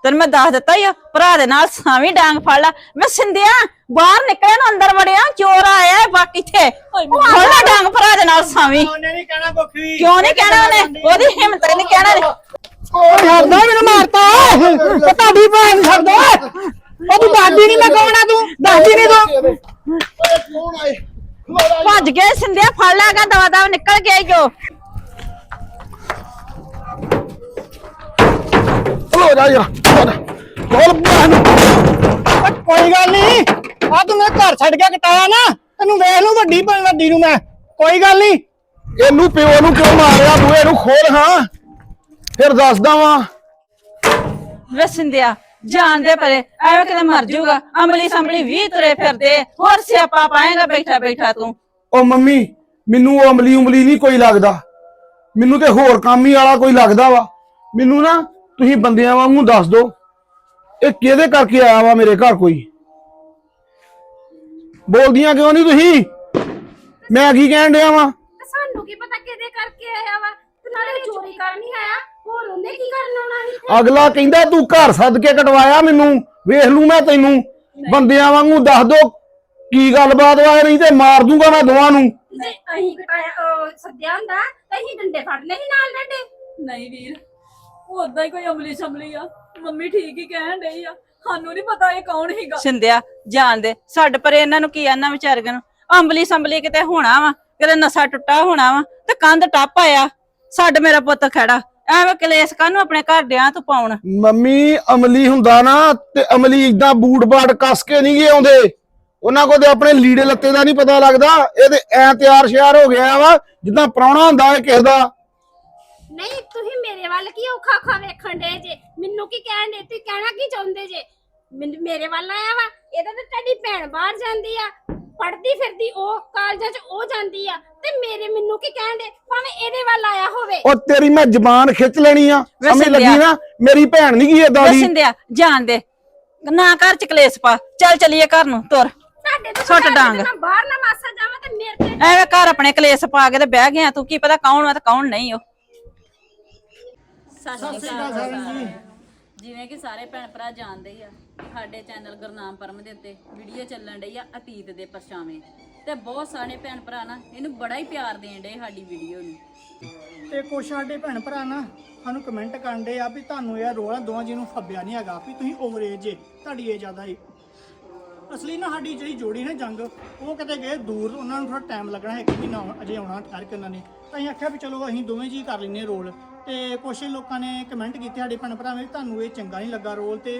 ਤੈਨੂੰ ਮੈਂ ਦੱਸ ਦਿੱਤਾ ਹੀ ਆ ਭਰਾ ਦੇ ਨਾਲ ਸਾਵੀਂ ਡਾਂਗ ਫੜ ਲਾ। ਮੈਂ ਸਿੰਧਿਆ ਬਾਹਰ ਨਿਕਲਿਆ ਨੂੰ ਅੰਦਰ ਵੜਿਆ ਚੋਰ ਆਇਆ ਹੈ ਬਾਕੀ ਇੱਥੇ ਫੜ ਲਾ ਡਾਂਗ ਭਰਾ ਦੇ ਨਾਲ ਸਾਵੀਂ। ਉਹਨੇ ਨਹੀਂ ਕਹਿਣਾ ਕੁੱਖ। ਵੀ ਕਿਉਂ ਨਹੀਂ ਕਹਿਣਾ ਉਹਨੇ? ਉਹਦੀ ਹਿੰਮਤ ਨਹੀਂ ਕਹਿਣਾ। ਨੇ ਉਹ ਛੱਡਦਾ ਮੈਨੂੰ ਮਾਰਤਾ। ਤੁਹਾਡੀ ਭੈਣ ਛੱਡਦਾ ਉਹ ਤੂੰ ਦੱਸਦੀ ਨਹੀਂ ਮੈਂ ਕੌਣ ਆ ਤੂੰ। ਦੱਸਦੀ ਨਹੀਂ ਤੂੰ ਭੱਜ ਗਿਆ ਸਿੰਧਿਆ ਫੜ ਲਾਗਾ ਦਵਾ ਦਵਾ ਨਿਕਲ ਗਿਆ ਜੋ। ਹੋ ਜਾ ਯਾਰ ਬੋਲ ਬਹਿਨ ਕੋਈ ਗੱਲ ਨਹੀਂ ਆ ਤੂੰ ਮੈਂ ਘਰ ਛੱਡ ਕੇ ਕਟਾਇਆ ਨਾ ਤੈਨੂੰ ਵੇਖ ਲੂ ਵੱਡੀ ਭੈਣ ਵੱਡੀ ਨੂੰ ਮੈਂ। ਕੋਈ ਗੱਲ ਨਹੀਂ ਇਹਨੂੰ ਪਿਓ ਨੂੰ ਕਿਉਂ ਮਾਰਿਆ ਬੂਏ ਨੂੰ ਖੋਲ ਹਾਂ। ਫਿਰ ਦੱਸਦਾ ਵਾਂ। ਵੇ ਸਿੰਧਿਆ ਜਾਣਦੇ ਪਰੇ ਐਵੇਂ ਕਿਤੇ ਮਰ ਜਾਊਗਾ ਅੰਬਲੀ ਸੰਭਲੀ ਵੀ ਤੁਰੇ ਫਿਰਦੇ। ਹੋਰ ਸਿਆਪਾ ਪਾਏਗਾ ਬੈਠਾ ਬੈਠਾ ਤੂੰ। ਉਹ ਮੰਮੀ ਮੈਨੂੰ ਉਹ ਅਮਲੀ ਉਮਲੀ ਨਹੀਂ ਕੋਈ ਲੱਗਦਾ। ਮੈਨੂੰ ਤੇ ਹੋਰ ਕੰਮ ਹੀ ਵਾਲਾ ਕੋਈ ਲੱਗਦਾ ਵਾ। ਮੈਨੂੰ ਨਾ ਤੁਸੀਂ ਬੰਦਿਆਂ ਵਾਂਗੂ ਦੱਸ ਦਿਓ ਇਹ ਕਿਹਦੇ ਕਰਕੇ ਆਇਆ ਵਾ ਮੇਰੇ ਘਰ ਕੋਈ? ਬੋਲਦੀਆਂ ਕਿਉਂ ਨਹੀਂ ਤੁਸੀਂ? ਮੈਂ ਕੀ ਕਹਿਣ ਡਿਆ ਵਾਂ? ਤੇ ਸਾਨੂੰ ਕੀ ਪਤਾ ਕਿਹਦੇ ਕਰਕੇ ਆਇਆ ਵਾ? ਤੇ ਨਾਲੇ ਚੋਰੀ ਕਰਨ ਨਹੀਂ ਆਇਆ। ਹੋਰ ਉਹਨੇ ਕੀ ਕਰਨ ਆਉਣਾ ਸੀ ਅਗਲਾ ਕਹਿੰਦਾ ਤੂੰ ਘਰ ਸੱਦ ਕੇ ਕਟਵਾਇਆ ਮੈਨੂੰ ਵੇਖ ਲੂ ਮੈਂ ਤੈਨੂੰ। ਬੰਦਿਆਂ ਵਾਂਗੂ ਦੱਸ ਦੋ ਕੀ ਗੱਲਬਾਤ ਵਾ ਨਹੀਂ ਤੇ ਮਾਰ ਦੂੰਗਾ ਮੈਂ ਦੋਵਾਂ ਨੂੰ। ਜੇ ਅਹੀਂ ਕਟਾਇਆ ਉਹ ਸੱਦਿਆ ਹੁੰਦਾ ਤਾਂ ਅਸੀਂ ਡੰਡੇ ਫੜਨੇ ਸੀ ਨਾਲ ਡੰਡੇ। ਨਹੀਂ ਵੀਰ ਉਹ ਓਦਾਂ ਹੀ ਕੋਈ ਅਮਲੀ ਸ਼ਮਲੀ ਆ। ਮੰਮੀ ਠੀਕ ਹੀ ਕਹਿਣ ਡਈ ਆ। ਸਾਨੂੰ ਨਹੀਂ ਪਤਾ ਇਹ ਕੌਣ ਹੀਗਾ ਸਿੰਧਿਆ ਜਾਣਦੇ ਛੱਡ ਪਰੇ ਇਹਨਾਂ ਨੂੰ ਕੀ ਆਨਾ ਵਿਚਾਰੀਆਂ ਨੂੰ ਅੰਬਲੀ ਸੰਭਲੀ ਕਿਤੇ ਹੋਣਾ ਵਾ ਕਿਤੇ ਨਸਾ ਟੁੱਟਾ ਹੋਣਾ ਵਾ ਤੇ ਕੰਧ ਟੱਪ ਆਇਆ। ਛੱਡ ਮੇਰਾ ਪੁੱਤ ਖੜਾ। ਐਵੇਂ ਕਲੇਸ਼ ਕਾਹਨੂੰ ਆਪਣੇ ਘਰ ਦਿਆਂ ਤੂੰ ਪਾਉਣ? ਮੰਮੀ ਅਮਲੀ ਹੁੰਦਾ ਨਾ ਤੇ ਅਮਲੀ ਇਦਾਂ ਬੂਟ ਬਾਟ ਕੱਸ ਕੇ ਨਹੀਂ ਗਏ ਆਉਂਦੇ। ਉਹਨਾਂ ਕੋਲ ਤੇ ਆਪਣੇ ਲੀੜੇ ਲੱਤੇ ਦਾ ਨਹੀਂ ਪਤਾ ਲੱਗਦਾ। ਇਹ ਤੇ ਐ ਤਿਆਰ ਸ਼ਿਆਰ ਹੋ ਗਿਆ ਵਾ ਜਿੱਦਾਂ ਪ੍ਰਾਹੁਣਾ ਹੁੰਦਾ ਹੈ ਕਿਸੇ ਦਾ। ਨਹੀਂ ਤੁਸੀਂ ਮੇਰੇ ਵੱਲ ਕੀ ਔਖਾ ਔਖਾ ਵੇਖਣ ਦੇ ਜੇ? ਮੈਨੂੰ ਕੀ ਕਹਿਣ ਦੇ ਤੁਸੀਂ ਕਹਿਣਾ ਕੀ ਚਾਹੁੰਦੇ ਜੇ? ਮੈਨ- ਮੇਰੇ ਵੱਲ ਆਇਆ ਵਾ ਇਹਦਾ ਤਾਂ ਤੁਹਾਡੀ ਭੈਣ ਬਾਹਰ ਜਾਂਦੀ ਆ। ਪੜਦੀ ਫਿਰਦੀ ਉਹ ਕਾਲਜਾਂ 'ਚ ਉਹ ਜਾਂਦੀ ਆ ਤੇ ਮੇਰੇ ਮੈਨੂੰ ਕੀ ਕਹਿਣ ਦੇ? ਭਾਵੇਂ ਇਹਦੇ ਵੱਲ ਆਇਆ ਹੋਵੇ। ਉਹ ਤੇਰੀ ਮੈਂ ਜ਼ਬਾਨ ਖਿੱਚ ਲੈਣੀ ਆ। ਵੇ ਸਮਝ ਲੱਗੀ। ਨਾ? ਮੇਰੀ ਭੈਣ ਨਹੀਂ ਗਈ ਏਦਾਂ ਦੀ। ਸਿੰਧਿਆ ਜਾਣਦੇ ਨਾ ਘਰ ਚ ਕਲੇਸ਼ ਪਾ। ਚੱਲ ਚਲੀਏ ਘਰ ਨੂੰ ਤੁਰ। ਤੁਹਾਡੇ ਤੋਂ ਸੁੱਟ ਘਰ ਡਾਂਗ। ਮੈਂ ਬਾਹਰ ਨਾ ਮਾਸਾ ਜਾਵਾਂ ਤੇ ਮੇਰੇ ਤੇ ਐਵੇਂ ਘਰ ਆਪਣੇ ਕਲੇਸ਼ ਪਾ ਕੇ ਤੇ ਬਹਿ ਗਿਆ। ਤੂੰ ਕੀ ਪਤਾ ਕੌਣ ਵਾ ਤੇ ਕੌਣ ਨਹੀਂ ਉਹ। ਸਤਿ ਸ਼੍ਰੀ ਅਕਾਲ। ਜਿਵੇਂ ਕਿ ਸਾਰੇ ਭੈਣ ਭਰਾ ਜਾਣਦੇ ਹੀ ਆ ਸਾਡੇ ਚੈਨਲ ਗੁਰਨਾਮ ਪਰਮ ਦੇ ਉੱਤੇ ਵੀਡੀਓ ਚੱਲਣ ਡਈ ਆ ਅਤੀਤ ਦੇ ਪਰਛਾਵੇਂ। ਤੇ ਬਹੁਤ ਸਾਰੇ ਭੈਣ ਭਰਾ ਨਾ ਇਹਨੂੰ ਬੜਾ ਹੀ ਪਿਆਰ ਦੇਣ ਡੇ ਸਾਡੀ ਵੀਡੀਓ ਨੂੰ। ਤੇ ਕੁਛ ਸਾਡੇ ਭੈਣ ਭਰਾ ਨਾ ਸਾਨੂੰ ਕਮੈਂਟ ਕਰਨ ਡੇ ਆ ਵੀ ਤੁਹਾਨੂੰ ਇਹ ਰੋਲ ਆ ਦੋਵਾਂ ਜੀ ਨੂੰ ਫੱਬਿਆ ਨਹੀਂ ਹੈਗਾ ਵੀ ਤੁਸੀਂ ਓਵਰ ਏਜ ਜੇ, ਤੁਹਾਡੀ ਏਜ ਜ਼ਿਆਦਾ ਏ। ਅਸਲੀ ਨਾ ਸਾਡੀ ਜਿਹੜੀ ਜੋੜੀ ਨਾ ਜੰਗ, ਉਹ ਕਿਤੇ ਗਏ ਦੂਰ, ਉਹਨਾਂ ਨੂੰ ਥੋੜਾ ਟਾਈਮ ਲੱਗਣਾ ਹੈ ਕਿ ਮਹੀਨਾ ਅਜੇ ਆਉਣਾ ਠਹਿਰ ਕੇ ਉਹਨਾਂ ਨੇ। ਤਾਂ ਅਸੀਂ ਆਖਿਆ ਵੀ ਚਲੋ ਅਸੀਂ ਦੋਵੇਂ ਜੀ ਕਰ ਲੈਨੇ ਰੋਲ। ਤੇ ਕੁਛ ਲੋਕਾਂ ਨੇ ਕਮੈਂਟ ਕੀਤੇ, ਸਾਡੇ ਭੈਣ ਭਰਾਵੇਂ ਵੀ ਤੁਹਾਨੂੰ ਇਹ ਚੰਗਾ ਨਹੀਂ ਲੱਗਾ ਰੋਲ ਤੇ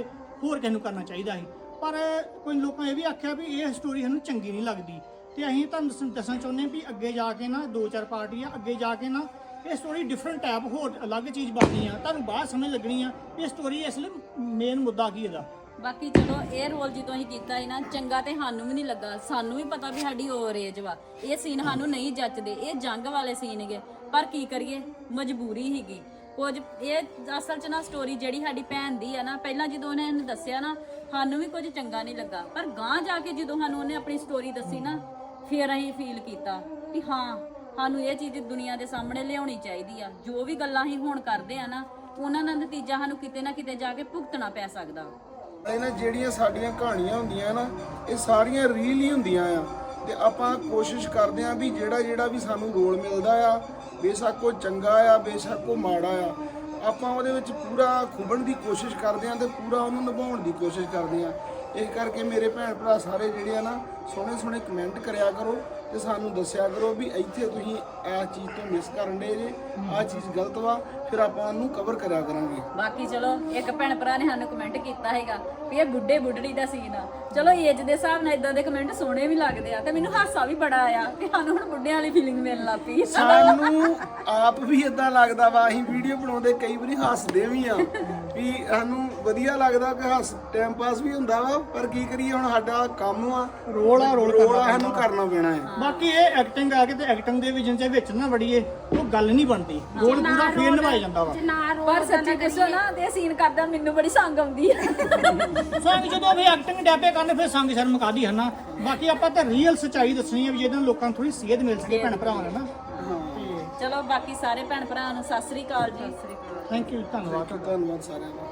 ਹੋਰ ਕਿਸੇ ਨੂੰ ਕਰਨਾ ਚਾਹੀਦਾ ਸੀ। ਪਰ ਕੁਝ ਲੋਕਾਂ ਇਹ ਵੀ ਆਖਿਆ ਵੀ ਇਹ ਸਟੋਰੀ ਸਾਨੂੰ ਚੰਗੀ ਨਹੀਂ ਲੱਗਦੀ। ਤੇ ਅਸੀਂ ਤੁਹਾਨੂੰ ਦੱਸਣਾ ਚਾਹੁੰਦੇ ਹਾਂ ਵੀ ਅੱਗੇ ਜਾ ਕੇ ਨਾ ਦੋ ਚਾਰ ਪਾਰਟੀਆਂ ਅੱਗੇ ਜਾ ਕੇ ਨਾ ਇਹ ਸਟੋਰੀ ਡਿਫਰੈਂਟ ਟਾਈਪ ਹੋਰ ਅਲੱਗ ਚੀਜ਼ ਬਣਨੀ ਆ, ਤੁਹਾਨੂੰ ਬਾਅਦ ਸਮਝ ਲੱਗਣੀ ਆ, ਇਹ ਸਟੋਰੀ ਅਸਲ ਮੇਨ ਮੁੱਦਾ ਕੀ ਇਹਦਾ। ਬਾਕੀ ਚਲੋ, ਇਹ ਰੋਲ ਜਦੋਂ ਅਸੀਂ ਕੀਤਾ ਸੀ ਨਾ, ਚੰਗਾ ਤੇ ਸਾਨੂੰ ਵੀ ਨਹੀਂ ਲੱਗਾ। ਸਾਨੂੰ ਵੀ ਪਤਾ ਵੀ ਸਾਡੀ ਓਵਰ ਏਜ ਵਾ। ਇਹ ਸੀਨ ਸਾਨੂੰ ਨਹੀਂ ਜੱਚਦੇ। ਇਹ ਜੰਗ ਵਾਲੇ ਸੀਨ ਹੈਗੇ ਪਰ ਕੀ ਕਰੀਏ? ਮਜਬੂਰੀ ਹੀਗੀ ਕੁਝ ਇਹ ਅਸਲ 'ਚ ਨਾ ਸਟੋਰੀ ਜਿਹੜੀ ਸਾਡੀ ਭੈਣ ਦੀ ਆ ਨਾ, ਪਹਿਲਾਂ ਜਦੋਂ ਉਹਨੇ ਇਹਨੂੰ ਦੱਸਿਆ ਨਾ, ਸਾਨੂੰ ਵੀ ਕੁਝ ਚੰਗਾ ਨਹੀਂ ਲੱਗਾ। ਪਰ ਗਾਂ ਜਾ ਕੇ ਜਦੋਂ ਸਾਨੂੰ ਉਹਨੇ ਆਪਣੀ ਸਟੋਰੀ ਦੱਸੀ ਨਾ, ਫਿਰ ਅਸੀਂ ਫੀਲ ਕੀਤਾ ਕਿ ਹਾਂ, ਸਾਨੂੰ ਇਹ ਚੀਜ਼ ਦੁਨੀਆ ਦੇ ਸਾਹਮਣੇ ਲਿਆਉਣੀ ਚਾਹੀਦੀ ਆ। ਜੋ ਵੀ ਗੱਲਾਂ ਅਸੀਂ ਹੁਣ ਕਰਦੇ ਆ ਨਾ, ਉਹਨਾਂ ਦਾ ਨਤੀਜਾ ਸਾਨੂੰ ਕਿਤੇ ਨਾ ਕਿਤੇ ਜਾ ਕੇ ਭੁਗਤਣਾ ਪੈ ਸਕਦਾ। ਇਹਨਾਂ ਜਿਹੜੀਆਂ ਸਾਡੀਆਂ ਕਹਾਣੀਆਂ ਹੁੰਦੀਆਂ ਨਾ, ਇਹ ਸਾਰੀਆਂ ਰੀਲ ਹੀ ਹੁੰਦੀਆਂ ਆ। ਤੇ ਆਪਾਂ ਕੋਸ਼ਿਸ਼ ਕਰਦੇ ਆ ਵੀ ਜਿਹੜਾ ਜਿਹੜਾ ਵੀ ਸਾਨੂੰ ਰੋਲ ਮਿਲਦਾ ਆ, ਬੇਸ਼ੱਕ ਉਹ ਚੰਗਾ ਆ, ਬੇਸ਼ੱਕ ਉਹ ਮਾੜਾ ਆ, ਆਪਾਂ ਉਹਦੇ ਵਿੱਚ ਪੂਰਾ ਖੁੱਬਣ ਦੀ ਕੋਸ਼ਿਸ਼ ਕਰਦੇ ਆ ਤੇ ਪੂਰਾ ਉਹਨੂੰ ਨਿਭਾਉਣ ਦੀ ਕੋਸ਼ਿਸ਼ ਕਰਦੇ ਆ ਇਸ ਕਰਕੇ ਮੇਰੇ ਭੈਣ ਭਰਾ ਸਾਰੇ ਜਿਹੜੇ ਆ ਨਾ ਸੋਹਣੇ ਸੋਹਣੇ ਕਮੈਂਟ ਕਰਿਆ ਕਰੋ। ਤੇ ਸਾਨੂੰ ਦੱਸਿਆ ਕਰੋ ਵੀ ਇੱਥੇ ਤੁਸੀਂ ਆਹ ਚੀਜ਼ ਤੋਂ ਮਿਸ ਕਰਨ ਦੇ ਜੇ ਆਹ ਚੀਜ਼ ਗਲਤ ਵਾ ਫਿਰ ਆਪਾਂ ਉਹਨੂੰ ਕਵਰ ਕਰਿਆ ਕਰਾਂਗੇ। ਬਾਕੀ ਚਲੋ ਇੱਕ ਭੈਣ ਭਰਾ ਨੇ ਸਾਨੂੰ ਕਮੈਂਟ ਕੀਤਾ ਹੈਗਾ ਵੀ ਇਹ ਬੁੱਢੇ ਬੁੱਢੜੀ ਦਾ ਸੀਨ ਆ। ਚਲੋ ਏਜ ਦੇ ਹਿਸਾਬ ਨਾਲ ਇਦਾਂ ਦੇ ਕਮੈਂਟ ਸੋਹਣੇ ਵੀ ਲੱਗਦੇ ਆ ਤੇ ਮੈਨੂੰ ਹਾਸਾ ਵੀ ਬੜਾ ਆਇਆ ਕਿ ਸਾਨੂੰ ਹੁਣ ਬੁੱਢਿਆਂ ਵਾਲੀ ਫੀਲਿੰਗ ਮਿਲਣ ਲੱਗ ਪਈ। ਸਾਨੂੰ ਆਪ ਵੀ ਇਦਾਂ ਲੱਗਦਾ ਵਾ ਅਸੀਂ ਵੀਡੀਓ ਬਣਾਉਂਦੇ ਕਈ ਵਾਰੀ ਹੱਸਦੇ ਵੀ ਆ ਵੀ ਸਾਨੂੰ ਵਧੀਆ ਲੱਗਦਾ ਕਿ ਹੱਸ ਟਾਈਮ ਪਾਸ ਵੀ ਹੁੰਦਾ ਵਾ ਪਰ ਕੀ ਕਰੀਏ ਹੁਣ ਸਾਡਾ ਕੰਮ ਆ। ਰੋਲ ਆ ਰੋਲ ਰੋਲ ਆ ਸਾਨੂੰ ਕਰਨਾ ਪੈਣਾ ਹੈ। ਬਾਕੀ ਇਹ ਐਕਟਿੰਗ ਆ ਕੇ ਤੇ ਐਕਟਿੰਗ ਦੇ ਵਿਜਨ ਦੇ ਵਿੱਚ ਨਾ ਵੜੀਏ ਉਹ ਗੱਲ ਨਹੀਂ ਬਣਦੀ। ਰੋਲ ਪੂਰਾ ਫੇਰ ਨਿਭਾਇਆ ਜਾਂਦਾ ਵਾ। ਜੇ ਨਾ ਰੋ ਪਰ ਸੱਚੀ ਦੱਸੋ ਨਾ ਤੇ ਸੀਨ ਕਰਦਾ ਮੈਨੂੰ ਬੜੀ ਸੰਗ ਆਉਂਦੀ ਆ। *laughs* ਸੰਗ ਜਦੋਂ ਵੀ ਐਕਟਿੰਗ ਡੈਪੇ ਕਰਨ ਫਿਰ ਸੰਗ ਸ਼ਰਮ ਕਾਦੀ ਹੈ ਨਾ? ਬਾਕੀ ਆਪਾਂ ਤਾਂ ਰੀਅਲ ਸੱਚਾਈ ਦੱਸਣੀ ਹੈ ਵੀ ਜਿਹਦੇ ਨਾਲ ਲੋਕਾਂ ਨੂੰ ਥੋੜੀ ਸੇਧ ਮਿਲ ਸਕੇ ਭੈਣ ਭਰਾਵਾਂ ਨੂੰ ਨਾ। ਚਲੋ ਬਾਕੀ ਸਾਰੇ ਭੈਣ ਭਰਾ ਨੂੰ ਸਤਿ ਸ੍ਰੀ ਅਕਾਲ ਜੀ। ਥੈਂਕ ਯੂ ਧੰਨਵਾਦ। ਧੰਨਵਾਦ ਸਾਰਿਆਂ ਦਾ।